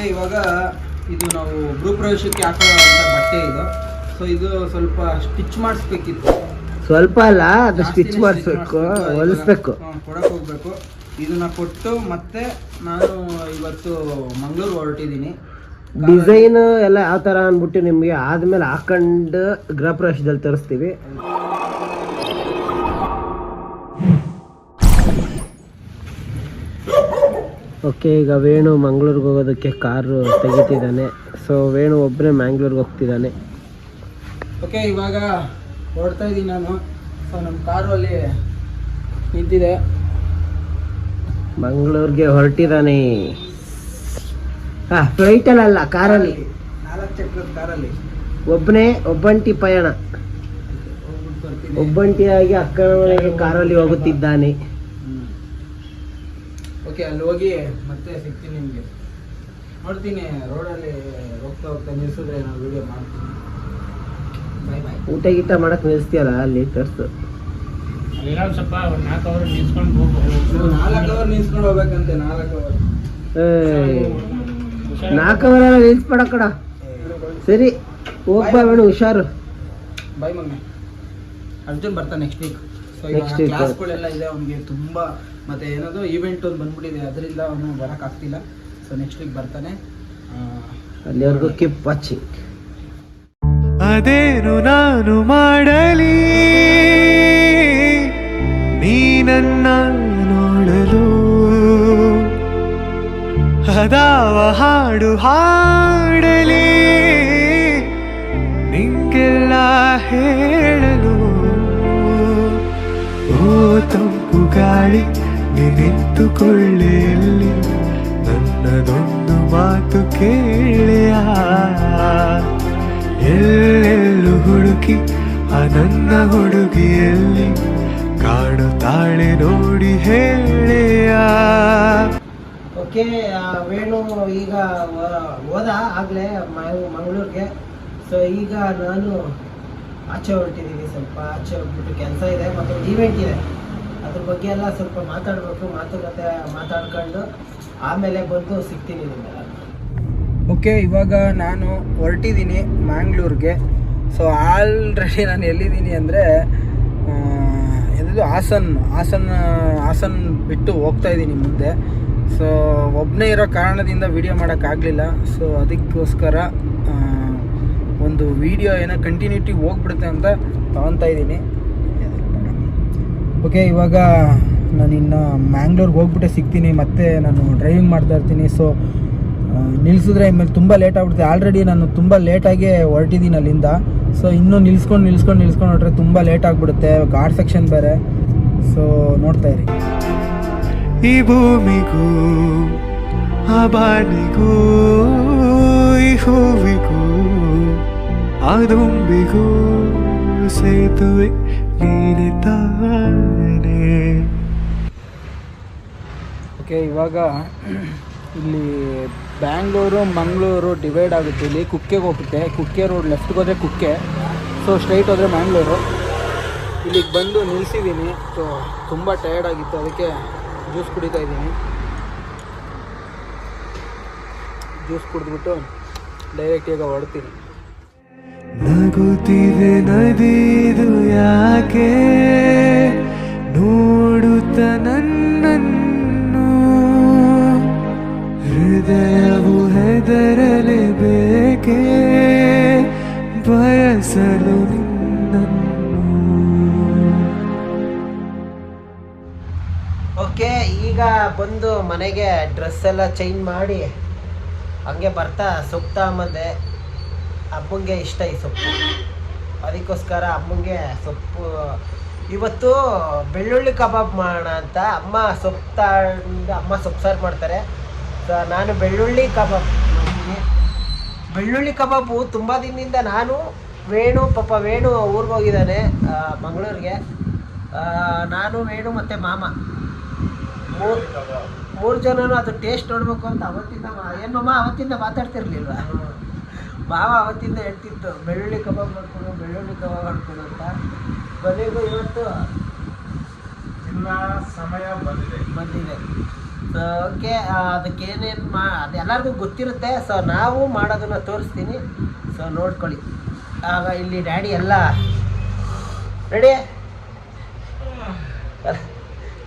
Okay ಇವಾಗ ಇದು ನಾವು ಗೃಹಪ್ರವೇಶಕ್ಕೆ ಹಾಕೋ ಬಟ್ಟೆ ಇದು. ಸೊ ಇದು ಸ್ವಲ್ಪ ಸ್ಟಿಚ್ ಮಾಡಿಸ್ಬೇಕಿತ್ತು. ಸ್ವಲ್ಪ ಅಲ್ಲ ಅದು ಸ್ಟಿಚ್ ಮಾಡಿಸ್ಬೇಕು. ಹೊಲಿಸ್ಬೇಕು. ಕೊಡಕ್ಕೆ ಕೊಡಕ್ ಹೋಗ್ಬೇಕು. ಇದನ್ನ ಕೊಟ್ಟು ಮತ್ತೆ ನಾನು ಇವತ್ತು ಮಂಗಳೂರು ಹೊರಟಿದ್ದೀನಿ. ಡಿಸೈನ್ ಎಲ್ಲ ಯಾವ ತರ ಅಂದ್ಬಿಟ್ಟು ನಿಮಗೆ ಆದ್ಮೇಲೆ ಹಾಕೊಂಡು ಗೃಹಪ್ರವೇಶದಲ್ಲಿ ತರಿಸ್ತೀವಿ. ಓಕೆ ಈಗ ವೇಣು ಮಂಗ್ಳೂರಿಗೆ ಹೋಗೋದಕ್ಕೆ ಕಾರು ತೆಗಿತಿದ್ದಾನೆ. ಸೊ ವೇಣು ಒಬ್ಬನೇ ಮ್ಯಾಂಗ್ಳೂರ್ಗೆ ಹೋಗ್ತಿದ್ದಾನೆ. ಓಕೆ ಇವಾಗ ಹೊರಡ್ತಾ ಇದ್ದೀನಿ ನಾನು. ಸೊ ನಮ್ಮ ಕಾರು ಅಲ್ಲಿ ನಿಂತಿದೆ. ಮಂಗಳೂರಿಗೆ ಹೊರಟಿದ್ದಾನೆ. ಹಾ ಫ್ಲೈಟಲ್ಲಿ ಅಲ್ಲ ಕಾರಲ್ಲಿ ನಾಲ್ಕು ಚಕ್ರದ ಕಾರಲ್ಲಿ ಒಬ್ಬನೇ ಒಬ್ಬಂಟಿ ಪಯಣ. ಒಬ್ಬಂಟಿಯಾಗಿ ಅಕ್ಕನ ಮನೆಗೆ ಕಾರಲ್ಲಿ ಹೋಗುತ್ತಿದ್ದಾನೆ. ಓಕೆ ಅಲ್ಲಿ ಹೋಗಿ ಮತ್ತೆ ಸಿಗ್ತೀನಿ ನಿಮಗೆ. ನೋಡ್ತೀನಿ ರೋಡಲ್ಲಿ ಹೋಗ್ತಾ ಹೋಗ್ತಾ ನಿಲ್ಸಿದ್ರೆ ನಾನು ವೀಡಿಯೋ ಮಾಡ್ತೀನಿ. ಬಾಯ್ ಬಾಯ್ ಊಟ ಗೀಟ ಮಾಡಕ್ ನಿಲ್ಸ್ತೀಯಲ್ಲ ಅಲ್ಲಿ ಸ್ವಲ್ಪ ಒಂದು ನಾಲ್ಕು ಅವರ್ ನಿಲ್ಸ್ಕೊಂಡು ಹೋಗ್ಬೋದು. ನಾಲ್ಕು ಅವರ್ ನಿಲ್ಸ್ಕೊಂಡು ಹೋಗ್ಬೇಕಂತೆ ನಾಲ್ಕು ಅವರ್ ನಾಲ್ಕು ಅವರ್ ನಿಲ್ಸ್ಬೇಡ ಕಡ ಸರಿ ಹೋಗ್ಬಾ ಬೇಡ ಹುಷಾರು. ಬಾಯ್ ಮಮ್ಮಿ ಅರ್ಜುನ್ ಬರ್ತಾನೆ ನೆಕ್ಸ್ಟ್ ವೀಕ್ ಸೊ ನೆಕ್ಸ್ಟ್. ಕ್ಲಾಸ್ಗಳೆಲ್ಲ ಇದೆ ಅವ್ನಿಗೆ ತುಂಬ ಮತ್ತೆ ಏನದು ಈವೆಂಟ್ ಒಂದು ಬಂದ್ಬಿಟ್ಟಿದೆ ಅದರಿಂದ ಅವನು ಬರೋಕ್ಕಾಗ್ತಿಲ್ಲ ಸೊ ನೆಕ್ಸ್ಟ್ ವೀಕ್ ಬರ್ತಾನೆ. ಅಲ್ಲಿವರೆಗೂ ಕಿಪ್ ಹಚ್ಚಿ ಅದೇನು ನಾನು ಮಾಡಲಿ? ನೀನನ್ನ ನೋಡಲು. ಹದಾವ ಹಾಡು ಹಾಡಲಿ. ನಿಂಗೆಲ್ಲ ಹೇಳಲು. ಓ ತಂಪು ಗಾಳಿ. ಎಲ್ಲಿ ನನ್ನದೊಂದು ಮಾತು ಕೇಳೆಯ. ಎಲ್ಲೆಲ್ಲೂ ಹುಡುಕಿ ಆ ನನ್ನ ಹುಡುಗಿಯಲ್ಲಿ ಕಾಣುತ್ತಾಳೆ ನೋಡಿ ಹೇಳೆಯ. ಓಕೆ ವೇಣು ಈಗ ಹೋದ ಆಗ್ಲೇ ಮಂಗಳೂರಿಗೆ. ಸೊ ಈಗ ನಾನು ಆಚೆ ಹೊರಟಿದ್ದೀನಿ ಸ್ವಲ್ಪ, ಆಚೆ ಹೋಗ್ಬಿಟ್ಟು ಕೆಲಸ ಇದೆ, ಮತ್ತು ಈವೆಂಟ್ ಇದೆ. ಅದ್ರ ಬಗ್ಗೆ ಎಲ್ಲ ಸ್ವಲ್ಪ ಮಾತಾಡಬೇಕು, ಮಾತುಕತೆ ಮಾತಾಡ್ಕೊಂಡು ಆಮೇಲೆ ಬಂದು ಸಿಗ್ತೀನಿ ಓಕೆ ಇವಾಗ ನಾನು ಹೊರಟಿದ್ದೀನಿ ಮ್ಯಾಂಗ್ಳೂರ್ಗೆ. ಸೊ ಆಲ್ರೆಡಿ ನಾನು ಎಲ್ಲಿದ್ದೀನಿ ಅಂದರೆ ಎಲ್ಲಿದು? ಹಾಸನ್ ಹಾಸನ್ ಹಾಸನ್ ಬಿಟ್ಟು ಹೋಗ್ತಾ ಇದ್ದೀನಿ ಮುಂದೆ. ಸೊ ಒಬ್ಬನೇ ಇರೋ ಕಾರಣದಿಂದ ವೀಡಿಯೋ ಮಾಡೋಕ್ಕಾಗಲಿಲ್ಲ ಸೊ ಅದಕ್ಕೋಸ್ಕರ ಒಂದು ವಿಡಿಯೋ ಏನೋ ಕಂಟಿನ್ಯೂಟಿ ಹೋಗ್ಬಿಡುತ್ತೆ ಅಂತ ತಗೊತಾ ಇದ್ದೀನಿ ಓಕೆ ಇವಾಗ ನಾನು ಇನ್ನು ಮ್ಯಾಂಗ್ಳೂರ್ಗೆ ಹೋಗ್ಬಿಟ್ಟೆ ಸಿಗ್ತೀನಿ, ಮತ್ತೆ ನಾನು ಡ್ರೈವಿಂಗ್ ಮಾಡ್ತಾ ಇರ್ತೀನಿ. ಸೊ ನಿಲ್ಲಿಸಿದ್ರೆ ಇಮೇಲೆ ತುಂಬ ಲೇಟ್ ಆಗ್ಬಿಡುತ್ತೆ. ಆಲ್ರೆಡಿ ನಾನು ತುಂಬ ಲೇಟಾಗಿ ಹೊರಟಿದ್ದೀನಿ ಅಲ್ಲಿಂದ. ಸೊ ಇನ್ನೂ ನಿಲ್ಸ್ಕೊಂಡು ನಿಲ್ಸ್ಕೊಂಡು ನಿಲ್ಸ್ಕೊಂಡು ಹೊರಟ್ರೆ ತುಂಬ ಲೇಟ್ ಆಗಿಬಿಡುತ್ತೆ. ಗಾಡ್ ಸೆಕ್ಷನ್ ಬೇರೆ. ಸೊ ನೋಡ್ತಾ ಇರಿ. ಈ ಭೂಮಿಗೂ, ಆ ಈ ಹೂವಿಗೂ, ಆ ದುಂಬಿಗೂ ಸೇತುವೆ ಓಕೆ ಇವಾಗ ಇಲ್ಲಿ ಬ್ಯಾಂಗ್ಳೂರು ಮಂಗಳೂರು ಡಿವೈಡ್ ಆಗುತ್ತೆ. ಇಲ್ಲಿ ಕುಕ್ಕೆಗೆ ಹೋಗುತ್ತೆ. ಕುಕ್ಕೆ ರೋಡ್ ಲೆಫ್ಟ್ಗೆ ಹೋದರೆ ಕುಕ್ಕೆ. ಸೊ ಸ್ಟ್ರೈಟ್ ಹೋದರೆ ಮ್ಯಾಂಗ್ಳೂರು ಇಲ್ಲಿಗೆ ಬಂದು ನಿಲ್ಸಿದ್ದೀನಿ ಸೊ ತುಂಬ ಟಯರ್ಡ್ ಆಗಿತ್ತು. ಅದಕ್ಕೆ ಜ್ಯೂಸ್ ಕುಡಿತಾ ಇದ್ದೀನಿ. ಜ್ಯೂಸ್ ಕುಡಿದ್ಬಿಟ್ಟು ಡೈರೆಕ್ಟ್ ಈಗ ಹೊರಡ್ತೀನಿ. ನಗುತ್ತಿದೆ ನದಿದು ಯಾಕೆ? ನೋಡುತ್ತ ನನ್ನನ್ನು. ಹೃದಯವು ಹೆದರಲೇಬೇಕೆ ಬಯಸಲು ನಿನ್ನನ್ನು. ಓಕೆ, ಈಗ ಬಂದು ಮನೆಗೆ ಡ್ರೆಸ್ ಎಲ್ಲ ಚೇಂಜ್ ಮಾಡಿ ಹಂಗೆ ಬರ್ತಾ ಸುಪ್ತಾ ತಗೊಂಬಂದೆ ಅಮ್ಮಂಗೆ ಇಷ್ಟ ಈ ಸೊಪ್ಪು. ಅದಕ್ಕೋಸ್ಕರ ಅಮ್ಮಂಗೆ ಸೊಪ್ಪು ಇವತ್ತು ಬೆಳ್ಳುಳ್ಳಿ ಕಬಾಬ್ ಮಾಡೋಣ ಅಂತ ಅಮ್ಮ ಸೊಪ್ಪು ತಗೊಂಡು ಅಮ್ಮ ಸೊಪ್ಪು ಸಾರು ಮಾಡ್ತಾರೆ. ನಾನು ಬೆಳ್ಳುಳ್ಳಿ ಕಬಾಬ್ ಬೆಳ್ಳುಳ್ಳಿ ಕಬಾಬು ತುಂಬ ದಿನದಿಂದ ನಾನು ವೇಣು ಪಾಪ ವೇಣು ಊರಿಗೆ ಹೋಗಿದ್ದಾನೆ ಮಂಗಳೂರಿಗೆ. ನಾನು ವೇಣು ಮತ್ತು ಮಾಮ. ಮೂರು ಮೂರು ಜನನು ಅದು ಟೇಸ್ಟ್ ನೋಡಬೇಕು ಅಂತ ಅವತ್ತಿಂದ ಏನು ಏನ್ ಮಾಮ ಅವತ್ತಿಂದ ಮಾತಾಡ್ತಿರ್ಲಿಲ್ವ? ಮಾವ ಅವತ್ತಿಂದ ಹೇಳ್ತಿತ್ತು ಬೆಳ್ಳುಳ್ಳಿ ಕಬಾಬ್ ಮಾಡ್ಕೊಡು ಬೆಳ್ಳುಳ್ಳಿ ಕಬಾಬ್ ಮಾಡ್ಕೊಡು ಅಂತ. ಕೊನೆಗೂ ಇವತ್ತು ಇನ್ನ ಸಮಯ ಬಂದಿದೆ. ಬಂದಿದೆ. ಸೊ ಓಕೆ ಅದಕ್ಕೆ ಏನೇನು ಮಾ ಅದು ಎಲ್ಲರಿಗೂ ಗೊತ್ತಿರುತ್ತೆ. ಸೊ ನಾವು ಮಾಡೋದನ್ನು ತೋರಿಸ್ತೀನಿ. ಸೊ ನೋಡ್ಕೊಳ್ಳಿ. ಆಗ ಇಲ್ಲಿ ಡ್ಯಾಡಿ ಎಲ್ಲ ರೆಡಿ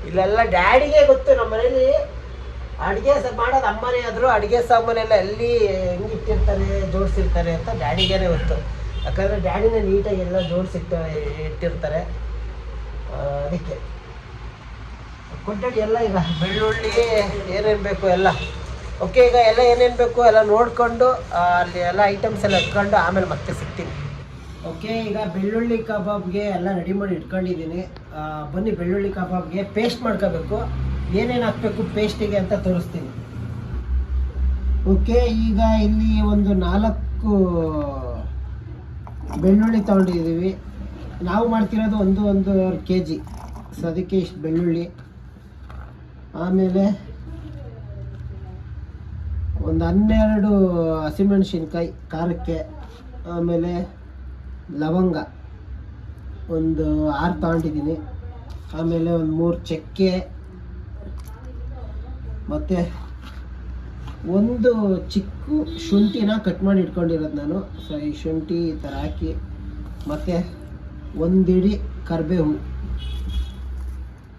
ಇಲ್ಲೆಲ್ಲ ಡ್ಯಾಡಿಗೆ ಗೊತ್ತು ನಮ್ಮ ಮನೇಲಿ ಅಡುಗೆ ಮಾಡೋದು ಅಮ್ಮನೇ ಆದರೂ ಅಡುಗೆ ಸಾಮಾನೆಲ್ಲ ಎಲ್ಲಿ ಹೆಂಗಿಟ್ಟಿರ್ತಾರೆ, ಜೋಡಿಸಿರ್ತಾರೆ ಅಂತ ಡ್ಯಾಡಿಗೇನೆ ಗೊತ್ತು. ಯಾಕಂದರೆ ಡ್ಯಾಡಿನ ನೀಟಾಗಿ ಎಲ್ಲ ಜೋಡಿಸಿಟ್ಟ ಇಟ್ಟಿರ್ತಾರೆ. ಅದಕ್ಕೆ. ಕೊಟ್ಟಡಿ ಎಲ್ಲ ಈಗ ಬೆಳ್ಳುಳ್ಳಿ, ಏನೇನು ಬೇಕು ಎಲ್ಲ. ಓಕೆ, ಈಗ ಎಲ್ಲ ಏನೇನು ಬೇಕು ಎಲ್ಲ ನೋಡಿಕೊಂಡು ಅಲ್ಲಿ ಎಲ್ಲ ಐಟಮ್ಸ್ ಎಲ್ಲ ಇಟ್ಕೊಂಡು ಆಮೇಲೆ ಮತ್ತೆ ಸಿಗ್ತೀನಿ. ಓಕೆ, ಈಗ ಬೆಳ್ಳುಳ್ಳಿ ಕಬಾಬ್ಗೆ ಎಲ್ಲ ರೆಡಿ ಮಾಡಿ ಇಟ್ಕೊಂಡಿದ್ದೀನಿ. ಬನ್ನಿ, ಬೆಳ್ಳುಳ್ಳಿ ಕಬಾಬ್ಗೆ ಪೇಸ್ಟ್ ಮಾಡ್ಕೋಬೇಕು. ಏನೇನು ಹಾಕಬೇಕು ಪೇಸ್ಟಿಗೆ ಅಂತ ತೋರಿಸ್ತೀನಿ. ಓಕೆ, ಈಗ ಇಲ್ಲಿ ಒಂದು ನಾಲ್ಕು ಬೆಳ್ಳುಳ್ಳಿ ತೊಗೊಂಡಿದ್ದೀವಿ. ನಾವು ಮಾಡ್ತಿರೋದು ಒಂದು ಒಂದೂವರೆ ಕೆ ಜಿ ಸೊ, ಅದಕ್ಕೆ ಇಷ್ಟು ಬೆಳ್ಳುಳ್ಳಿ. ಆಮೇಲೆ ಒಂದು ಹನ್ನೆರಡು ಹಸಿಮೆಣಸಿನ್ಕಾಯಿ, ಖಾರಕ್ಕೆ, ಆಮೇಲೆ ಲವಂಗ. ಒಂದು ಆರು ತಗೊಂಡಿದ್ದೀನಿ. ಆಮೇಲೆ ಒಂದು ಮೂರು ಚಕ್ಕೆ ಮತ್ತು ಒಂದು ಚಿಕ್ಕ ಶುಂಠಿನ ಕಟ್ ಮಾಡಿ ಇಟ್ಕೊಂಡಿರೋದು ನಾನು. ಸೊ ಈ ಶುಂಠಿ ಈ ಥರ ಹಾಕಿ, ಮತ್ತು ಒಂದಿಡಿ ಕರಿಬೇವು.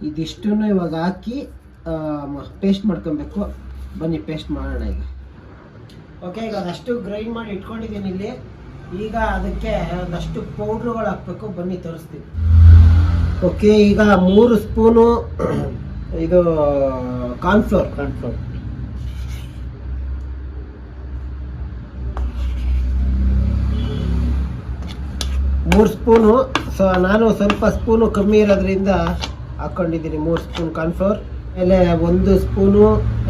ಇದಿಷ್ಟನ್ನು ಇವಾಗ ಹಾಕಿ ಪೇಸ್ಟ್ ಮಾಡ್ಕೊಬೇಕು. ಬನ್ನಿ ಪೇಸ್ಟ್ ಮಾಡೋಣ ಈಗ. ಓಕೆ ಈಗ ಅದಷ್ಟು ಗ್ರೈಂಡ್ ಮಾಡಿ ಇಟ್ಕೊಂಡಿದ್ದೀನಿ ಇಲ್ಲಿ. ಈಗ ಅದಕ್ಕೆ ಒಂದಷ್ಟು ಪೌಡ್ರುಗಳು ಹಾಕ್ಬೇಕು. ಬನ್ನಿ, ತೋರಿಸ್ತೀನಿ. ಓಕೆ ಈಗ ಮೂರು ಸ್ಪೂನು ಇದು ಕಾರ್ನ್ಫ್ಲೋರ್ ಕನ್ಫರ್ಮ್ ಮೂರು ಸ್ಪೂನು ಸೊ ನಾನು ಸ್ವಲ್ಪ ಸ್ಪೂನು ಕಮ್ಮಿ ಇರೋದ್ರಿಂದ ಹಾಕ್ಕೊಂಡಿದ್ದೀನಿ ಮೂರು ಸ್ಪೂನ್ ಕಾರ್ನ್ಫ್ಲೋರ್ ಆಮೇಲೆ ಒಂದು ಸ್ಪೂನು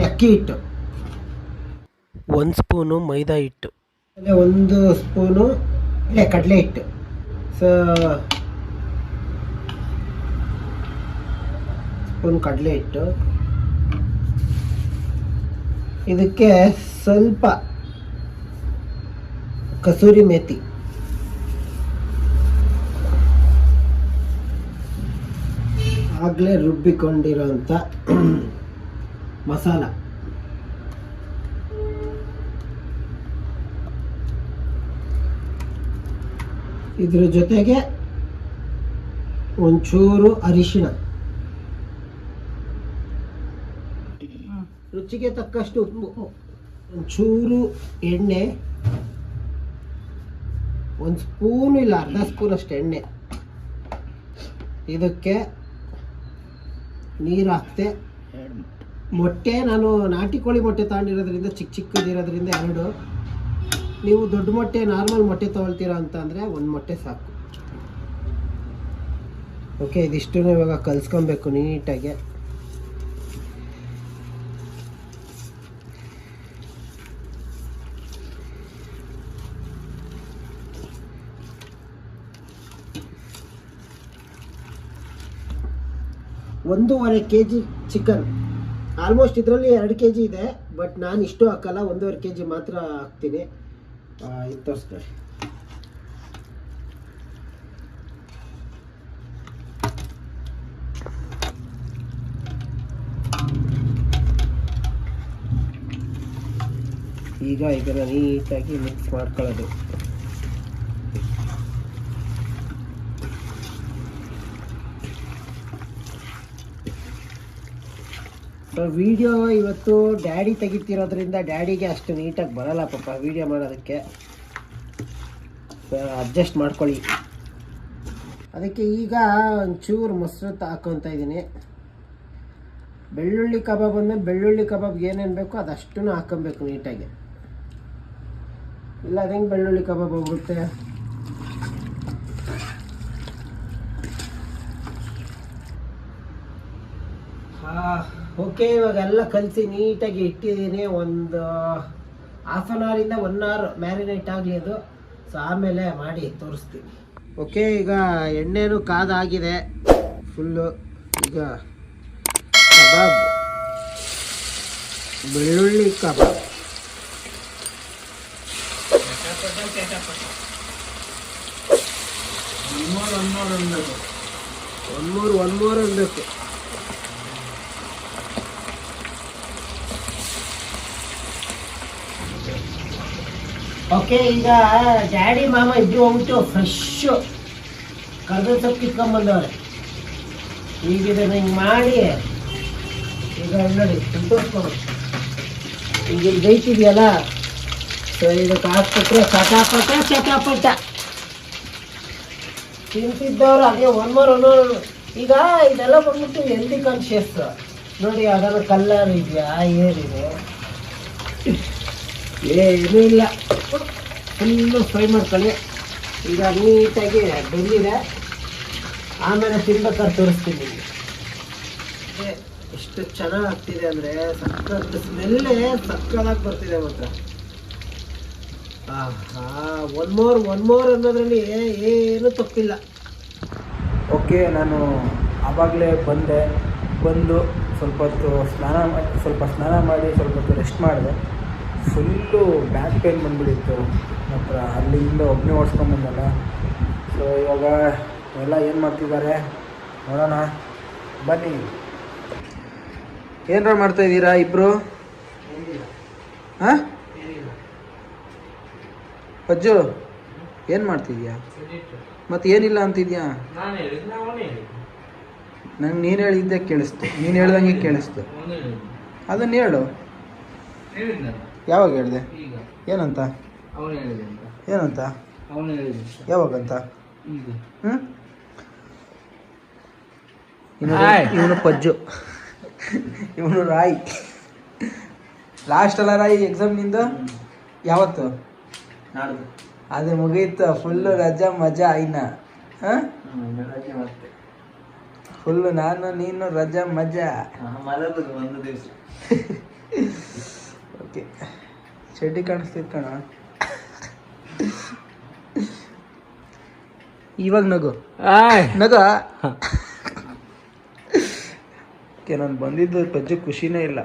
ಅಕ್ಕಿ ಹಿಟ್ಟು. ಒಂದು ಸ್ಪೂನು ಮೈದಾ ಹಿಟ್ಟು. ಆಮೇಲೆ ಒಂದು ಸ್ಪೂನು ಇಲ್ಲೇ ಕಡಲೆ ಹಿಟ್ಟು. ಸೊ ಸ್ಪೂನ್ ಕಡಲೆ ಹಿಟ್ಟು. ಇದಕ್ಕೆ ಸ್ವಲ್ಪ ಕಸೂರಿ ಮೇಥಿ ಆಗಲೇ ರುಬ್ಬಿಕೊಂಡಿರೋಂಥ ಮಸಾಲ. ಇದ್ರ ಜೊತೆಗೆ ಒಂಚೂರು ಅರಿಶಿಣ. ರುಚಿಗೆ ತಕ್ಕಷ್ಟು ಉಪ್ಪು. ಒಂಚೂರು ಎಣ್ಣೆ, ಒಂದು ಸ್ಪೂನ್ ಇಲ್ಲ ಅರ್ಧ ಸ್ಪೂನ್ ಅಷ್ಟು ಎಣ್ಣೆ. ಇದಕ್ಕೆ ನೀರು ಹಾಕ್ತೆ. ಮೊಟ್ಟೆ ನಾನು ನಾಟಿ ಕೋಳಿ ಮೊಟ್ಟೆ ತಗೊಂಡಿರೋದ್ರಿಂದ, ಚಿಕ್ಕ ಚಿಕ್ಕದಿರೋದ್ರಿಂದ ಎರಡು. ನೀವು ದೊಡ್ಡ ಮೊಟ್ಟೆ, ನಾರ್ಮಲ್ ಮೊಟ್ಟೆ ತೊಗೊಳ್ತೀರಾ ಅಂತ ಅಂದರೆ ಒಂದು ಮೊಟ್ಟೆ ಸಾಕು. ಓಕೆ ಇದಿಷ್ಟು ಇವಾಗ ಕಲಿಸ್ಕೊಬೇಕು ನೀಟಾಗಿ. ಒಂದೂವರೆ ಕೆ ಜಿ ಚಿಕನ್ ಆಲ್ಮೋಸ್ಟ್ ಇದರಲ್ಲಿ ಎರಡು ಕೆ ಜಿ ಇದೆ ಬಟ್ ನಾನು ಇಷ್ಟು ಹಾಕಲ್ಲ, ಒಂದೂವರೆ ಕೆ ಜಿ ಮಾತ್ರ ಹಾಕ್ತೀನಿ. ಇದು ತೋರಿಸ್ತಾರೆ ಈಗ ಇದನ್ನು ನೀಟಾಗಿ ಮಿಕ್ಸ್ ಮಾಡ್ಕೊಳ್ಳೋದು. ಸೊ ವಿಡಿಯೋ ಇವತ್ತು ಡ್ಯಾಡಿ ತೆಗಿತಿರೋದ್ರಿಂದ ಡ್ಯಾಡಿಗೆ ಅಷ್ಟು ನೀಟಾಗಿ ಬರಲ್ಲ ಪಾಪ. ವಿಡಿಯೋ ಮಾಡೋದಕ್ಕೆ. ಅಡ್ಜಸ್ಟ್ ಮಾಡ್ಕೊಳ್ಳಿ. ಅದಕ್ಕೆ ಈಗ ಒಂಚೂರು ಮೊಸರು ಹಾಕೊತ ಇದ್ದೀನಿ. ಬೆಳ್ಳುಳ್ಳಿ ಕಬಾಬ್ ಅಂದರೆ ಬೆಳ್ಳುಳ್ಳಿ ಕಬಾಬ್ಗೆ ಏನೇನು ಬೇಕೋ ಅದಷ್ಟು ಹಾಕೊಬೇಕು ನೀಟಾಗಿ ಇಲ್ಲ ಅದು ಹೆಂಗೆ ಬೆಳ್ಳುಳ್ಳಿ ಕಬಾಬ್ ಹೋಗುತ್ತೆ ಓಕೆ ಇವಾಗ ಎಲ್ಲ ಕಲಿಸಿ ನೀಟಾಗಿ ಇಟ್ಟಿದ್ದೀನಿ. ಒಂದು ಹಾಫ್ ಆನ್ ಅವರಿಂದ ಒನ್ ಅವರ್ ಮ್ಯಾರಿನೇಟ್ ಆಗಲಿ ಅದು. ಸೊ ಆಮೇಲೆ ಮಾಡಿ ತೋರಿಸ್ತೀನಿ. ಓಕೆ, ಈಗ ಎಣ್ಣೆನೂ ಕಾದಾಗಿದೆ. ಫುಲ್ಲು ಈಗ ಕಬಾಬ್. ಬೆಳ್ಳುಳ್ಳಿ ಕಬಾಬ್. ಒಂದು ಮೂರು ಒಂದು ಮೂರು ಅನ್ಬೇಕು ಓಕೆ, ಈಗ ಡ್ಯಾಡಿ ಮಾಮ ಇಬ್ರು ಹೋಗ್ಬಿಟ್ಟು ಫ್ರೆಶ್ಶು ಕರ್ದ ಸೊಪ್ಪು ಕಿತ್ಕೊಂಡ್ಬಂದವ್ರೆ ಈಗ ಇದನ್ನ ಹಿಂಗೆ ಮಾಡಿ. ಈಗ ನೋಡಿ ಸಂತೋಷ ಈಗ ಇಲ್ಲಿ ಬೇಯ್ತಿದೆಯಲ್ಲ ಸೊ ಇದಕ್ಕೆ ಹಾಕ್ಬಿಟ್ರೆ ಚಟಾಪಟ ಚಟಾಪಟ. ತಿಂತಿದ್ದವ್ರು ಅದೇ ಒನ್ ಮೋರ್ ಒನ್ ಮೋರ್ ಈಗ ಇದೆಲ್ಲ ಬಂದ್ಬಿಟ್ಟು ಹೆಲ್ದಿ ಕಾನ್ಶಿಯಸ್ ನೋಡಿ ಅದರ ಕಲ್ಲರ್ ಇದೆಯಾ? ಏನಿದೆ? ಏನೂ ಇಲ್ಲ ಫುಲ್ಲು ಫ್ರೈ ಮಾಡ್ಕೊಳ್ಳಿ ಈಗ ನೀಟಾಗಿ ಬೆಂದಿದೆ. ಆಮೇಲೆ ತಿನ್ಬೇಕಾದ್ರೆ ತೋರಿಸ್ತೀನಿ ಎಷ್ಟು ಚೆನ್ನಾಗಿ ಆಗ್ತಿದೆ ಅಂದರೆ ಸಕ್ಕತ್ ಸ್ಮೆಲ್ಲೇ ಸಕ್ಕತ್ತಾಗಿ ಬರ್ತಿದೆ ಮಾತ್ರ. ಆಹಾ ಒನ್ ಮೋರ್ ಒನ್ ಮೋರ್ ಅನ್ನೋದ್ರಲ್ಲಿ ಏನು ತಪ್ಪಿಲ್ಲ. ಓಕೆ ನಾನು ಆವಾಗಲೇ ಬಂದೆ. ಬಂದು ಸ್ವಲ್ಪ ಹೊತ್ತು ಸ್ನಾನ ಮಾಡಿ ಸ್ವಲ್ಪ ಸ್ನಾನ ಮಾಡಿ, ಸ್ವಲ್ಪ ಹೊತ್ತು ರೆಸ್ಟ್ ಮಾಡಿದೆ. ಫುಲ್ಲು ಬ್ಯಾಕ್ ಪೇನ್ ಬಂದ್ಬಿಟ್ಟಿತ್ತು. ಮತ್ತು ಅಲ್ಲಿಂದ ಒಬ್ಬನೇ ಓಡಿಸ್ಕೊಂಬಂದಲ್ಲ ಸೊ ಇವಾಗ ಎಲ್ಲ ಏನು ಮಾಡ್ತಿದ್ದಾರೆ? ನೋಡೋಣ. ಬನ್ನಿ. ಏನಾರ ಮಾಡ್ತಾ ಇದ್ದೀರಾ ಇಬ್ಬರು ಹಾಂ? ಅಜ್ಜು ಏನು ಮಾಡ್ತಿದ್ಯಾ ಮತ್ತೆ ಏನಿಲ್ಲ ಅಂತಿದ್ಯಾ? ನಂಗೆ ನೀನು ಹೇಳಿದ್ದೆ ಕೇಳಿಸ್ತು. ನೀನು ಹೇಳ್ದಂಗೆ ಕೇಳಿಸ್ತು. ಅದನ್ನು ಹೇಳು. ಯಾವಾಗ ಹೇಳಿದೆ? ಏನಂತ? ಅವನು ಹೇಳಿದೆ ಅಂತ. ಏನಂತ? ಅವನು ಹೇಳಿದ ಯಾವಾಗಂತ? ಹ್ಞೂ. ಇವನು ಪಜ್ಜು. ಇವನು ರಾಯಿ. ಲಾಸ್ಟ್ ಅಲ್ಲ ರಾಯ್ ಎಕ್ಸಾಮ್ ನಿಂದು? ಯಾವತ್ತು? ನಾಡ್ದು. ಅದು ಮುಗೀತು. ಫುಲ್ಲು ರಜಾ ಮಜಾ ಐನ. ಹಾಂ? ಫುಲ್ಲು ನಾನು ನೀನು ರಜಾ ಮಜಾ. ಒಂದು ದಿವಸ. ಓಕೆ ಚಡ್ಡಿ ಕಾಣಿಸ್ತಿತ್ತು ಕಣ. ಇವಾಗ ನಗು. ನಗ. ಓಕೆ ನಾನು ಬಂದಿದ್ದು ಪಜ್ಜು ಖುಷಿನೇ ಇಲ್ಲ.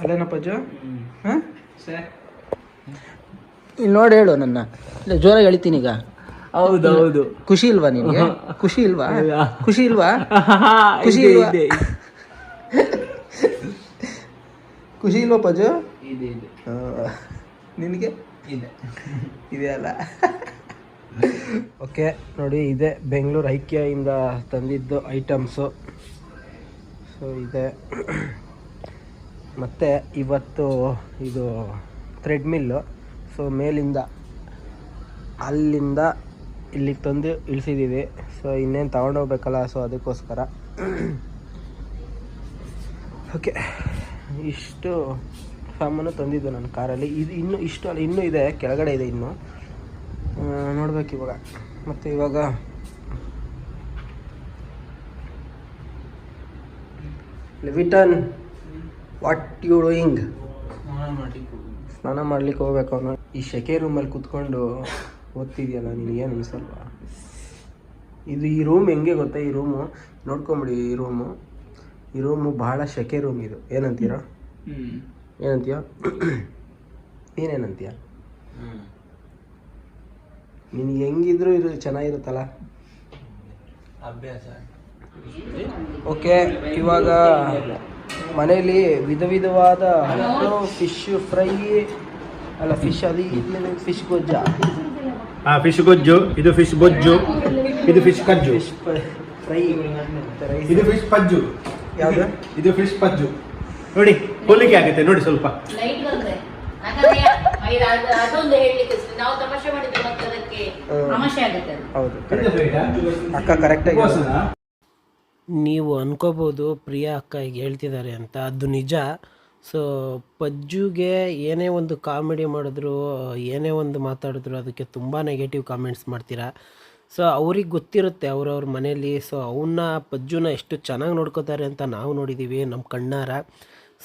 ಅಲ್ಲೇನ ಪಜ್ಜು? ಹಾಂ? ಇಲ್ಲಿ ನೋಡಿ ಹೇಳು ನನ್ನ. ಇಲ್ಲ ಜೋರಾಗಿ ಹೇಳ್ತೀನಿ ಈಗ. ಹೌದೌದು ಖುಷಿ ಇಲ್ವಾ ನಿಮಗೆ ಖುಷಿ ಇಲ್ವಾ? ಖುಷಿ ಇಲ್ವಾ? ಖುಷಿ ಇಲ್ವಾ? ಖುಷಿ ಇಲ್ವಾ ಪಜು? ಇದೆ ನಿನಗೆ? ಇದೆ. ಇದೆ ಅಲ್ಲ. ಓಕೆ ನೋಡಿ ಇದೆ. ಬೆಂಗಳೂರು ಐಕ್ಯಯಿಂದ ತಂದಿದ್ದು ಐಟಮ್ಸು. ಸೊ ಇದೆ. ಮತ್ತು ಇವತ್ತು ಇದು ಥ್ರೆಡ್ ಮಿಲ್ಲು ಸೊ ಮೇಲಿಂದ ಅಲ್ಲಿಂದ ಇಲ್ಲಿಗೆ ತಂದು ಇಳಿಸಿದ್ದೀವಿ ಸೊ ಇನ್ನೇನು ತಗೊಂಡೋಗ್ಬೇಕಲ್ಲ ಸೊ ಅದಕ್ಕೋಸ್ಕರ. ಓಕೆ ಇಷ್ಟು ಸಾಮಾನು ತಂದಿದ್ದು ನನ್ನ ಕಾರಲ್ಲಿ. ಇದು ಇನ್ನೂ ಇಷ್ಟು ಅಲ್ಲ ಇನ್ನೂ ಇದೆ ಕೆಳಗಡೆ ಇದೆ ಇನ್ನು. ನೋಡ್ಬೇಕು ಇವಾಗ. ಮತ್ತು ಇವಾಗ ಲಿವಿಟನ್ ವಾಟ್ ಯು ಡೂಯಿಂಗ್ ಸ್ನಾನ ಮಾಡ್ಲಿಕ್ಕೆ ಹೋಗ್ಬೇಕು. ಅವನು. ಈ ಶೆಕೆ ರೂಮಲ್ಲಿ ಕುತ್ಕೊಂಡು ಓದ್ತಿದ್ಯಲ್ಲ ನಿನಗೇನು ಅನ್ಸಲ್ವಾ? ಇದು ಈ ರೂಮ್ ಹೆಂಗೆ ಗೊತ್ತಾ? ಈ ರೂಮು ನೋಡ್ಕೊಂಬಿಡಿ ಈ ರೂಮು ಈ ರೂಮು ಭಾಳ ಶೆಕೆ ರೂಮ್ ಇದು. ಏನಂತೀರ? ಏನಂತೀಯ? ನೀನೇನಂತೀಯ ನಿನಗೆ ಹೆಂಗಿದ್ರು ಇದು ಚೆನ್ನಾಗಿರುತ್ತಲ್ಲ? ಅಭ್ಯಾಸ. ಓಕೆ ಇವಾಗ ಮನೆಯಲ್ಲಿ ವಿಧ ವಿಧವಾದ ಫಿಶ್ ಫ್ರೈ ಅಲ್ಲ ಫಿಶ್ ಅದು ಫಿಶ್ ಗೊಜ್ಜ? ಆ ಫಿಶ್ ಗೊಜ್ಜು ಇದು ಫಿಶ್ ಗೊಜ್ಜು ಇದು ಫಿಶ್ ಕಜ್ಜು. ಫಿಶ್ ಫ್ರೈ ಇದು ಫಿಶ್ ಪಜ್ಜು. ಯಾವುದು? ಇದು ಫಿಶ್ ಪಜ್ಜು. ನೋಡಿ ಹೋಲಿಕೆ ಆಗುತ್ತೆ ನೋಡಿ ಸ್ವಲ್ಪ. ಲೈಟ್ ಬಂದ್ರೆ. ಐದು- ಅದು- ಅದೊಂದು ಹೇಳಲಿಕ್ಕೆ ನಾವು ತಮಾಷೆ ಮಾಡಿದ್ರೆ ಮತ್ತೆ ಅದಕ್ಕೆ ತಮಾಷೆ ಆಗುತ್ತೆ ಅದು. ಹೌದು. ಅಕ್ಕ ಕರೆಕ್ಟಾಗಿ ನೀವು ಅನ್ಕೋಬಹುದು ಪ್ರಿಯಾ ಅಕ್ಕ ಈಗ ಹೇಳ್ತಿದ್ದಾರೆ ಅಂತ. ಅದು ನಿಜ. ಸೊ ಪಜ್ಜುಗೆ ಏನೇ ಒಂದು ಕಾಮಿಡಿ ಮಾಡಿದ್ರು ಏನೇ ಒಂದು ಮಾತಾಡಿದ್ರು ಅದಕ್ಕೆ ತುಂಬ ನೆಗೆಟಿವ್ ಕಾಮೆಂಟ್ಸ್ ಮಾಡ್ತೀರಾ? ಸೊ ಅವ್ರಿಗೆ ಗೊತ್ತಿರುತ್ತೆ ಅವ್ರವ್ರ ಮನೇಲಿ. ಸೊ ಅವನ್ನ ಪಜ್ಜುನ ಎಷ್ಟು ಚೆನ್ನಾಗಿ ನೋಡ್ಕೋತಾರೆ ಅಂತ ನಾವು ನೋಡಿದ್ದೀವಿ ನಮ್ಮ ಕಣ್ಣಾರ.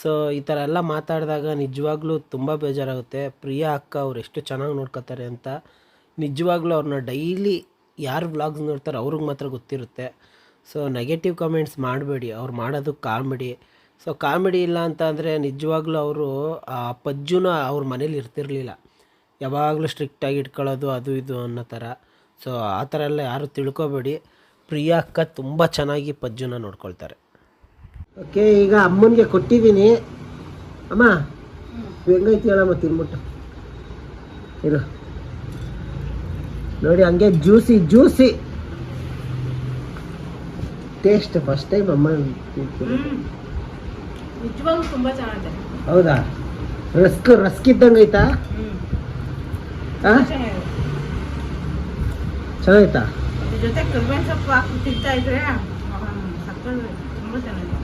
ಸೊ ಈ ಥರ ಎಲ್ಲ ಮಾತಾಡಿದಾಗ ನಿಜವಾಗ್ಲೂ ತುಂಬ ಬೇಜಾರಾಗುತ್ತೆ. ಪ್ರಿಯಾ ಅಕ್ಕ ಅವ್ರು ಎಷ್ಟು ಚೆನ್ನಾಗಿ ನೋಡ್ಕೋತಾರೆ ಅಂತ ನಿಜವಾಗ್ಲೂ ಅವ್ರನ್ನ ಡೈಲಿ ಯಾರು ವ್ಲಾಗ್ಸ್ ನೋಡ್ತಾರೆ ಅವ್ರಿಗೆ ಮಾತ್ರ ಗೊತ್ತಿರುತ್ತೆ. ಸೊ ನೆಗೆಟಿವ್ ಕಮೆಂಟ್ಸ್ ಮಾಡಬೇಡಿ, ಅವ್ರು ಮಾಡೋದು ಕಾಮಿಡಿ. ಸೊ ಕಾಮಿಡಿ ಇಲ್ಲ ಅಂತ ಅಂದರೆ ನಿಜವಾಗ್ಲೂ ಅವರು ಆ ಪಜ್ಜುನ ಅವ್ರ ಮನೇಲಿ ಇರ್ತಿರ್ಲಿಲ್ಲ. ಯಾವಾಗಲೂ ಸ್ಟ್ರಿಕ್ಟಾಗಿ ಇಟ್ಕೊಳ್ಳೋದು ಅದು ಇದು ಅನ್ನೋ ಥರ ಸೊ ಆ ಥರ ಎಲ್ಲ ಯಾರು ತಿಳ್ಕೊಬೇಡಿ. ಪ್ರಿಯಾ ಅಕ್ಕ ತುಂಬ ಚೆನ್ನಾಗಿ ಪಜ್ಜುನ ನೋಡ್ಕೊಳ್ತಾರೆ. ಓಕೆ ಈಗ ಅಮ್ಮನಿಗೆ ಕೊಟ್ಟಿದ್ದೀನಿ. ಅಮ್ಮ ಹೆಂಗೈತಿ ಹೇಳಮ್ಮ ತಿನ್ಬಿಟ್ಟು. ಇರು ನೋಡಿ ಹಂಗೆ juicy juicy. Taste first time ಅಮ್ಮ ಹೌದಾ? ರಸ್ಕ್ ರಸ್ಕ್ ಇದ್ದಂಗೆ ಐತಾ ಆ? ಅದ್ರ ಜೊತೆ ಕರ್ಬೇವಿನ ಸೊಪ್ಪು ಹಾಕಿ ತಿಂತಾ ಇದ್ರೆ ತುಂಬಾ ಚೆನ್ನಾಗಿದೆ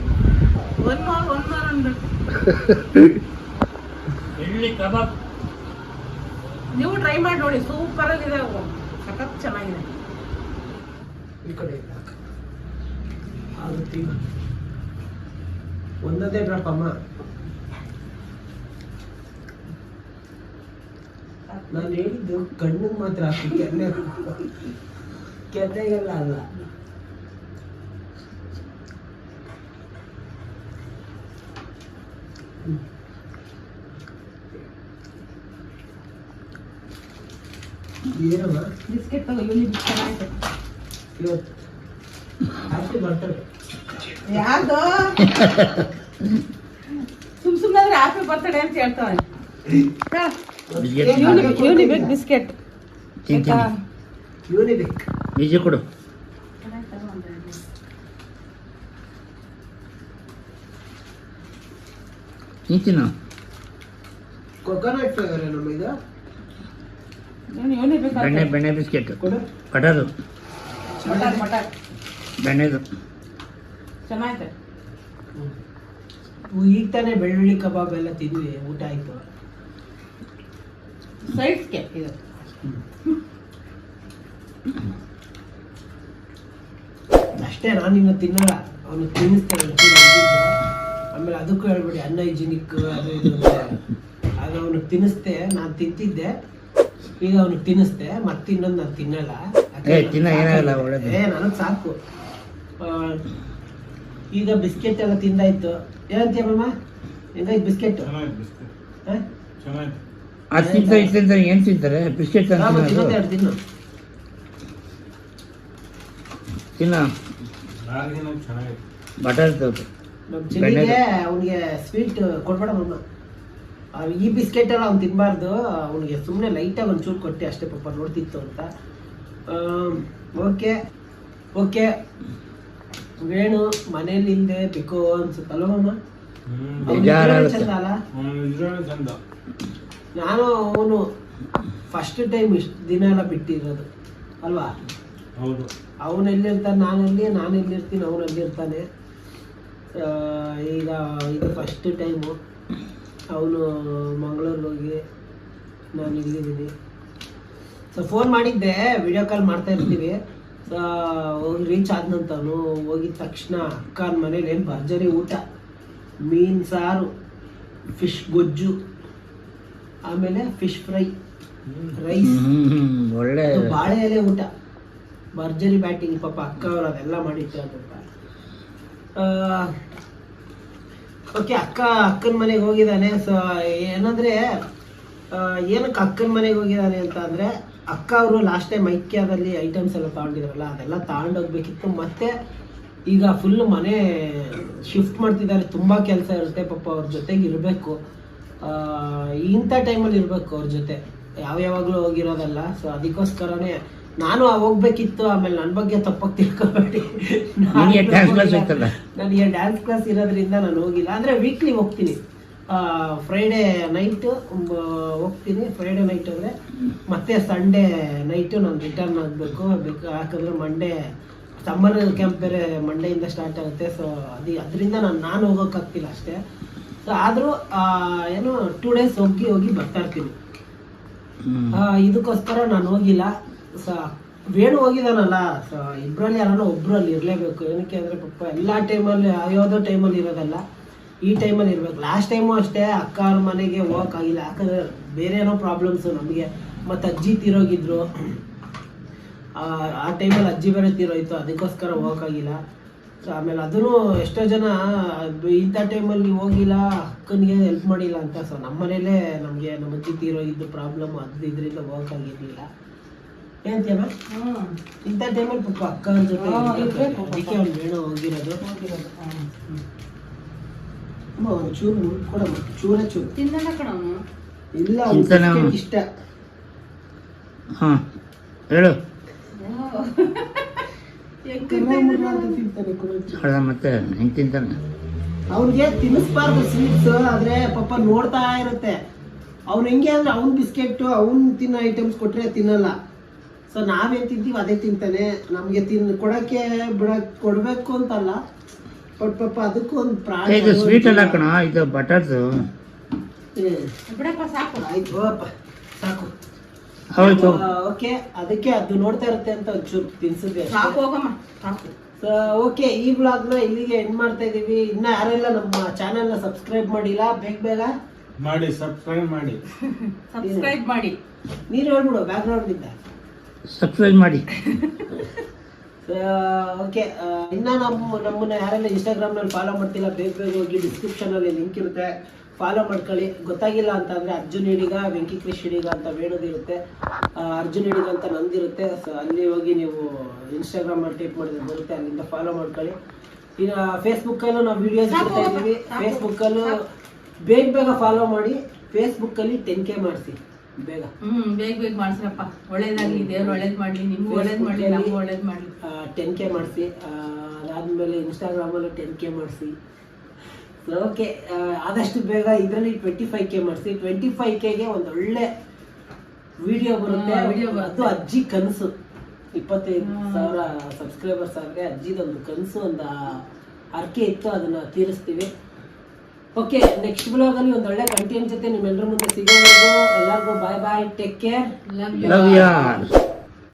ಒನ್ ಮೋರ್ ಒನ್ ಮೋರ್ ಅನ್ಬೇಕು ಎಳ್ಳಿ ಕಬಾಬ್ ನೀವು ಟ್ರೈ ಮಾಡಿ ನೋಡಿ ಸೂಪರ್ ಆಗಿದೆ ಅವು. ಸಖತ್ ಚೆನ್ನಾಗಿದೆ. ಈ ಕಡೆ. ಆಗುತ್ತೆ ಈಗ. ಡ್ರಾಪ್ ಅಮ್ಮ ನಾನು ಹೇಳಿದ್ದು ಕಣ್ಣಿಗೆ ಮಾತ್ರ ಹಾಕಿ ಕೆನ್ನೆ ಕೆನ್ನೆಗೆಲ್ಲ ಅಲ್ಲ. ಏನಮ್ಮ ಬಿಸ್ಕೆಟ್ ತಗೋ ಇವನಿ ಚೆನ್ನಾಗಿದೆ ಇವತ್ತು. ಬರ್ತಡೆ ಯಾರ್ದು? ಸುಮ್ ಸುಮ್ಮನೆ ಆಪೆ ಬರ್ತ್ಡೇ ಅಂತ ಹೇಳ್ತಾವೆ ಯೂನಿಬಿಕ್ ಬಿಸ್ಕೆಟ್. ಯೂನಿಬಿಕ್. ನಿಜ ಕೊಡು. ನಿಂತಿನ ಕೊಕೊನಟ್ ಫ್ಲೇವರ್ ನಮ್ಮ ಇದು? ಯೂನಿಬಿಕ್ ಬೆಣ್ಣೆ ಬೆಣ್ಣೆ ಬಿಸ್ಕೆಟ್. ಕೊಡು. ಕಟರು ಬೆಣ್ಣೆದು. ಚೆನ್ನಾಗಿದೆ ಈಗ ತಾನೇ ಬೆಳ್ಳುಳ್ಳಿ ಕಬಾಬ್ ಎಲ್ಲ ತಿಂದ್ವಿ ಊಟ ಆಯ್ತು. ಸೈಡ್ಸ್ಗೆ ಇದು ಅಷ್ಟೇ ನಾನು ಇನ್ನು ತಿನ್ನಲ್ಲ. ಅವನು ತಿನ್ನಿಸ್ತೇನೆ. ಆಮೇಲೆ ಅದಕ್ಕೂ ಹೇಳ್ಬಿಡಿ ಅನ್ಹೈಜಿನಿಕ್ ಅದು ಇದು ಅಂತ. ಆಗ ಅವನಿಗೆ ತಿನ್ನಿಸ್ದೆ ನಾನು ತಿಂತಿದ್ದೆ. ಈಗ ಅವನು ತಿನ್ನಿಸ್ದೆ ಮತ್ತೆ ಇನ್ನೊಂದು ನಾನು ತಿನ್ನಲ್ಲ. ತಿನ್ನ ಏನಾಗಲ್ಲ. ಏ ನನಗೆ ಸಾಕು. ಆ, ಈಗ ಬಿಸ್ಕೆಟ್ ಎಲ್ಲ ತಿಂದಾಯ್ತು. ಏನಂತೀಯಮ್ಮ ಹೆಂಗಾಯ್ತು ಬಿಸ್ಕೆಟ್? ಅದು ಇದು ಏನು ತಿಂತಾರೆ ಬಿಸ್ಕೆಟ್ ಅಂತ ತಿನ್ನ? ಬಟರ್ ಅವನಿಗೆ ಸ್ವೀಟ್ ಕೊಡ್ಬೇಡ ಈ ಬಿಸ್ಕೆಟ್ ಎಲ್ಲ ಅವ್ನು ತಿನ್ನಬಾರ್ದು ಅವನಿಗೆ ಸುಮ್ಮನೆ ಲೈಟಾಗಿ ಒಂಚೂರು ಕೊಟ್ಟೆ ಅಷ್ಟೇ ಪಾಪ ನೋಡ್ತಿತ್ತು ಅಂತ. ಓಕೆ. ಓಕೆ. ವೇಣು ಮನೇಲಿ ಇಲ್ಲದೆ ಬೇಕು ಅನ್ಸುತ್ತಲ್ವ ಚಂದ ನಾನು ಅವನು ಫಸ್ಟ್ ಟೈಮ್ ಇಷ್ಟು ದಿನ ಎಲ್ಲ ಬಿಟ್ಟಿರೋದು ಅಲ್ವಾ? ಹೌದು. ಅವನು ಎಲ್ಲಿರ್ತಾನೆ ನಾನು ಎಲ್ಲಿ ನಾನು ಎಲ್ಲಿರ್ತೀನಿ ಅವನು ಎಲ್ಲಿರ್ತಾನೆ ಆ, ಈಗ ಇದು ಫಸ್ಟ್ ಟೈಮು ಅವನು ಮಂಗಳೂರಿಗೆ ಹೋಗಿ ನಾನು ಇಲ್ಲಿದ್ದೀನಿ. ಸೊ ಫೋನ್ ಮಾಡಿದ್ದೆ ವಿಡಿಯೋ ಕಾಲ್ ಮಾಡ್ತಾ ಇರ್ತೀವಿ. ಸೊ ಹೋಗಿ ರೀಚ್ ಆದ್ನಂತವನು ಹೋಗಿದ ತಕ್ಷಣ ಅಕ್ಕನ ಮನೇಲಿ ಏನು ಭರ್ಜರಿ ಊಟ. ಮೀನು ಸಾರು ಫಿಶ್ ಗೊಜ್ಜು ಆಮೇಲೆ ಫಿಶ್ ಫ್ರೈ ರೈಸ್ ಒಳ್ಳೆ. ಬಾಳೆ ಎಲೆ ಊಟ. ಭರ್ಜರಿ ಬ್ಯಾಟಿಂಗ್ ಪಾಪ ಅಕ್ಕ ಅವರು ಅದೆಲ್ಲ ಮಾಡಿತ್ತು ಓಕೆ ಅಕ್ಕ ಅಕ್ಕನ ಮನೆಗೆ ಹೋಗಿದ್ದಾನೆ. ಸೊ ಏನಂದ್ರೆ ಏನಕ್ಕೆ ಅಕ್ಕನ ಮನೆಗೆ ಹೋಗಿದ್ದಾನೆ ಅಂತ ಅಂದ್ರೆ ಅಕ್ಕ ಅವರು ಲಾಸ್ಟ್ ಟೈಮ್ ಐಕ್ಯದಲ್ಲಿ ಐಟಮ್ಸ್ ಎಲ್ಲ ತಗೊಂಡಿದ್ರಲ್ಲ ಅದೆಲ್ಲ ತಗೊಂಡೋಗ್ಬೇಕಿತ್ತು. ಮತ್ತೆ ಈಗ ಫುಲ್ ಮನೆ ಶಿಫ್ಟ್ ಮಾಡ್ತಿದ್ದಾರೆ ತುಂಬಾ ಕೆಲಸ ಇರುತ್ತೆ ಪಾಪ ಅವ್ರ ಜೊತೆಗೆ ಇರಬೇಕು. ಇಂಥ ಟೈಮಲ್ಲಿ ಇರಬೇಕು ಅವ್ರ ಜೊತೆ. ಯಾವ ಯಾವಾಗಲೂ ಹೋಗಿರೋದಲ್ಲ ಸೊ ಅದಕ್ಕೋಸ್ಕರನೇ ನಾನು ಹೋಗ್ಬೇಕಿತ್ತು ಆಮೇಲೆ ನನ್ನ ಬಗ್ಗೆ ತಪ್ಪಾಗಿ ತಿಳ್ಕೊಬೇಡಿ. ನಿನಗೆ ಡ್ಯಾನ್ಸ್ ಕ್ಲಾಸ್ ಇರೋದ್ರಿಂದ ನಾನು ಹೋಗಿಲ್ಲ. ಅಂದರೆ ವೀಕ್ಲಿ ಹೋಗ್ತೀನಿ. ಫ್ರೈಡೇ ನೈಟು ಹೋಗ್ತೀನಿ ಫ್ರೈಡೇ ನೈಟ್ ಅಂದ್ರೆ ಮತ್ತೆ ಸಂಡೇ ನೈಟು ನಾನು ರಿಟರ್ನ್ ಆಗಬೇಕು. ಬೇಕು ಯಾಕಂದರೆ ಮಂಡೇ ಸಮ್ಮರ್ ಕ್ಯಾಂಪ್ ಬೇರೆ ಮಂಡೆಯಿಂದ ಸ್ಟಾರ್ಟ್ ಆಗುತ್ತೆ. ಸೊ ಅದು ಅದರಿಂದ ನಾನು ನಾನು ಹೋಗೋಕ್ಕಾಗ್ತಿಲ್ಲ ಅಷ್ಟೇ. ಸೊ ಆದರೂ ಏನು ಟೂ ಡೇಸ್ ಹೋಗಿ ಹೋಗಿ ಬರ್ತಾ ಇರ್ತೀನಿ. ಇದಕ್ಕೋಸ್ಕರ ನಾನು ಹೋಗಿಲ್ಲ. ಸೊ ವೇಣು ಹೋಗಿದಾನಲ್ಲ. ಸೊ ಇಬ್ಬರಲ್ಲಿ ಯಾರನ್ನ ಒಬ್ಬರಲ್ಲಿ ಅಲ್ಲಿ ಇರಲೇಬೇಕು. ಏನಕ್ಕೆ ಅಂದರೆ ಪಪ್ಪ ಎಲ್ಲ ಟೈಮಲ್ಲಿ ಯಾವುದೋ ಟೈಮಲ್ಲಿ ಇರೋದಲ್ಲ. ಈ ಟೈಮಲ್ಲಿ ಇರಬೇಕು. ಲಾಸ್ಟ್ ಟೈಮು ಅಷ್ಟೇ ಅಕ್ಕ ಅವ್ರ ಮನೆಗೆ ಹೋಗೋಕ್ಕಾಗಿಲ್ಲ. ಯಾಕಂದರೆ ಬೇರೆ ಏನೋ ಪ್ರಾಬ್ಲಮ್ಸು ನಮಗೆ. ಮತ್ತು ಅಜ್ಜಿ ತೀರೋಗಿದ್ರು. ಆ ಆ ಟೈಮಲ್ಲಿ ಅಜ್ಜಿ ಬೇರೆ ತೀರೋಯ್ತು ಅದಕ್ಕೋಸ್ಕರ ಹೋಗೋಕ್ಕಾಗಿಲ್ಲ. ಸೊ ಆಮೇಲೆ ಅದೂ ಎಷ್ಟೋ ಜನ ಇಂಥ ಟೈಮಲ್ಲಿ ಹೋಗಿಲ್ಲ ಅಕ್ಕನಿಗೆ ಹೆಲ್ಪ್ ಮಾಡಿಲ್ಲ ಅಂತ. ಸೊ ನಮ್ಮ ಮನೇಲೇ ನಮಗೆ ನಮ್ಮ ಅಜ್ಜಿ ತೀರೋಗಿದ್ದು ಪ್ರಾಬ್ಲಮ್ ಅದು ಇದರಿಂದ ಹೋಗೋಕ್ಕಾಗಿರಲಿಲ್ಲ. ಏನಂತೀಯಮ್ಮ ಹ್ಮ್. ಇಂಥ ಟೈಮಲ್ಲಿ ಪಾಪ ಅಕ್ಕನ ಜೊತೆ. ಅದಕ್ಕೆ ಅವ್ನು ವೇಣು ಹೋಗಿರೋದು. ಅಮ್ಮ ಒಂದು ಚೂರು ಕೊಡಮ್ಮ. ಚೂರ ಚೂರು. ಇಲ್ಲ ಇಷ್ಟ. ಹಾಂ ಹೇಳು. ಅಲ್ಲ ಮತ್ತೆ ಹೆಂಗೆ ತಿಂತಾನೆ? ಅವ್ರಿಗೆ ತಿನ್ನಿಸ್ಬಾರ್ದು ಸ್ವೀಟ್ಸ್ ಆದ್ರೆ ಪಾಪ ನೋಡ್ತಾ ಇರುತ್ತೆ. ಅವ್ನು ಹೆಂಗೆ ಅಂದ್ರೆ ಅವ್ನ್ ಬಿಸ್ಕೆಟ್ ಅವ್ನ್ ತಿನ್ನೋ ಐಟಮ್ಸ್ ಕೊಟ್ರೆ ತಿನ್ನಲ್ಲ. ಸೊ ನಾವೇನ್ ತಿಂತೀವಿ ಅದೇ ತಿಂತಾನೆ. ನಮ್ಗೆ ತಿನ್ ಕೊಡಕ್ಕೆ ಬಿಡಕ್ ಕೊಡ್ಬೇಕು ಅಂತಲ್ಲ. ಬಟ್ ಪಾಪ ಅದಕ್ಕೂ ಒಂದು ಪ್ರಾಣ ಇದು ಸ್ವೀಟ್ ಅಲ್ಲ ಕಣ ಇದು ಬಟರ್ಸ್. ಬಿಡಪ್ಪ ಸಾಕು. ಆಯ್ತು ಸಾಕು. ಹೌದು. ಓಕೆ ಅದಕ್ಕೆ ಅದು ನೋಡ್ತಾ ಇರುತ್ತೆ ಅಂತ ಒಂಚೂರು ತಿನ್ಸಿದ್ವಿ ಸಾಕು ಹೋಗಮ್ಮ. ಸಾಕು. ಸೊ ಓಕೆ ಈ ಬ್ಲಾಗ್ನ ಇಲ್ಲಿಗೆ ಎಂಡ್ ಮಾಡ್ತಾ ಇದೀವಿ. ಇನ್ನ ಯಾರೆಲ್ಲ ನಮ್ಮ ಚಾನೆಲ್ನ ಸಬ್ಸ್ಕ್ರೈಬ್ ಮಾಡಿಲ್ಲ ಬೇಗ ಬೇಗ. ಮಾಡಿ ಸಬ್ಸ್ಕ್ರೈಬ್ ಮಾಡಿ. ಸಬ್ಸ್ಕ್ರೈಬ್ ಮಾಡಿ. ನೀನು ಹೇಳ್ಬಿಡು ಬ್ಯಾಕ್ಗ್ರೌಂಡ್ ಇಂದ. ಸಬ್ಸ್ಕ್ರೈಬ್ ಮಾಡಿ. ಓಕೆ ಇನ್ನ ನಮ್ಮ ನಮ್ಮನ್ನ ಯಾರೆಲ್ಲ ಇನ್ಸ್ಟಾಗ್ರಾಮ್ನಲ್ಲಿ ಫಾಲೋ ಮಾಡ್ತಿಲ್ಲ ಬೇಗ ಬೇಗ ಹೋಗಿ ಡಿಸ್ಕ್ರಿಪ್ಷನ್ ಅಲ್ಲಿ ಲಿಂಕ್ ಇರುತ್ತೆ. ಫಾಲೋ ಮಾಡ್ಕೊಳ್ಳಿ. ಗೊತ್ತಾಗಿಲ್ಲ ಅಂತಂದ್ರೆ ಅರ್ಜುನ್ ಹಿಡಿಗ ವೆಂಕಿ ಕ್ರಿಶ್ ಹಿಡಿಗ ಅಂತ ವೇಣುದಿರುತ್ತೆ ಅರ್ಜುನ್ ಹಿಡಿಗ ಅಂತ ನಂದಿರುತ್ತೆ. ಸೊ ಅಲ್ಲಿ ಹೋಗಿ ನೀವು ಇನ್ಸ್ಟಾಗ್ರಾಮ್ ಅಲ್ಲಿ ಟೈಪ್ ಮಾಡಿದ್ರೆ ಬರುತ್ತೆ. ಅಲ್ಲಿಂದ ಫಾಲೋ ಮಾಡ್ಕೊಳ್ಳಿ. ಇನ್ನು ಫೇಸ್ಬುಕ್ಕಲ್ಲೂ ನಾವು ವಿಡಿಯೋಸ್ ಬಿಡ್ತಾ ಇದ್ದೀವಿ. ಫೇಸ್ಬುಕ್ಕಲ್ಲೂ ಬೇಗ ಬೇಗ ಫಾಲೋ ಮಾಡಿ. ಫೇಸ್ಬುಕ್ಕಲ್ಲಿ ಟೆನ್ ಕೆ ಮಾಡಿಸಿ. ಬೇಗ. ಹ್ಮ್ ಬೇಗ ಬೇಗ ಮಾಡಿಸ್ರಪ್ಪ. ಒಳ್ಳೇದಾಗ್ಲಿ ದೇವ್ರು ಒಳ್ಳೇದು ಮಾಡ್ಲಿ ನಿಮ್ಗೆ ಒಳ್ಳೇದು ಮಾಡ್ಲಿ ನಮ್ಗೆ ಒಳ್ಳೇದು ಮಾಡ್ಲಿ. ಟೆನ್ ಕೆ ಮಾಡಿಸಿ. ಅದಾದಮೇಲೆ ಇನ್ಸ್ಟಾಗ್ರಾಮಲ್ಲೂ ಟೆನ್ ಕೆ ಮಾಡಿಸಿ. ಓಕೆ ಆದಷ್ಟು ಬೇಗ ಇದರಲ್ಲಿ ಟ್ವೆಂಟಿ ಫೈವ್ ಕೆ ಮಾಡಿಸಿ. ಟ್ವೆಂಟಿ ಫೈವ್ ಕೆಗೆ ಒಂದು ಒಳ್ಳೆ ವಿಡಿಯೋ ಬರುತ್ತೆ. ವಿಡಿಯೋ ಬರುತ್ತೆ. ಅದು ಅಜ್ಜಿ ಕನಸು. ಇಪ್ಪತ್ತೈದು ಸಾವಿರ ಸಬ್ಸ್ಕ್ರೈಬರ್ಸ್ ಆದರೆ ಅಜ್ಜಿದೊಂದು ಕನಸು ಒಂದು ಅರ್ಕೆ ಇತ್ತು ಅದನ್ನು ತೀರಿಸ್ತೀವಿ. ಓಕೆ ನೆಕ್ಸ್ಟ್ ಬ್ಲಾಗಲ್ಲಿ ಒಂದು ಒಳ್ಳೆ ಕಂಟೆಂಟ್ ಜೊತೆ ನಿಮ್ಮೆಲ್ಲರ ಮುಂದೆ ಸಿಗೋವರೆಗೂ. ಎಲ್ಲರಿಗೂ bye bye take care love ಯಾರ್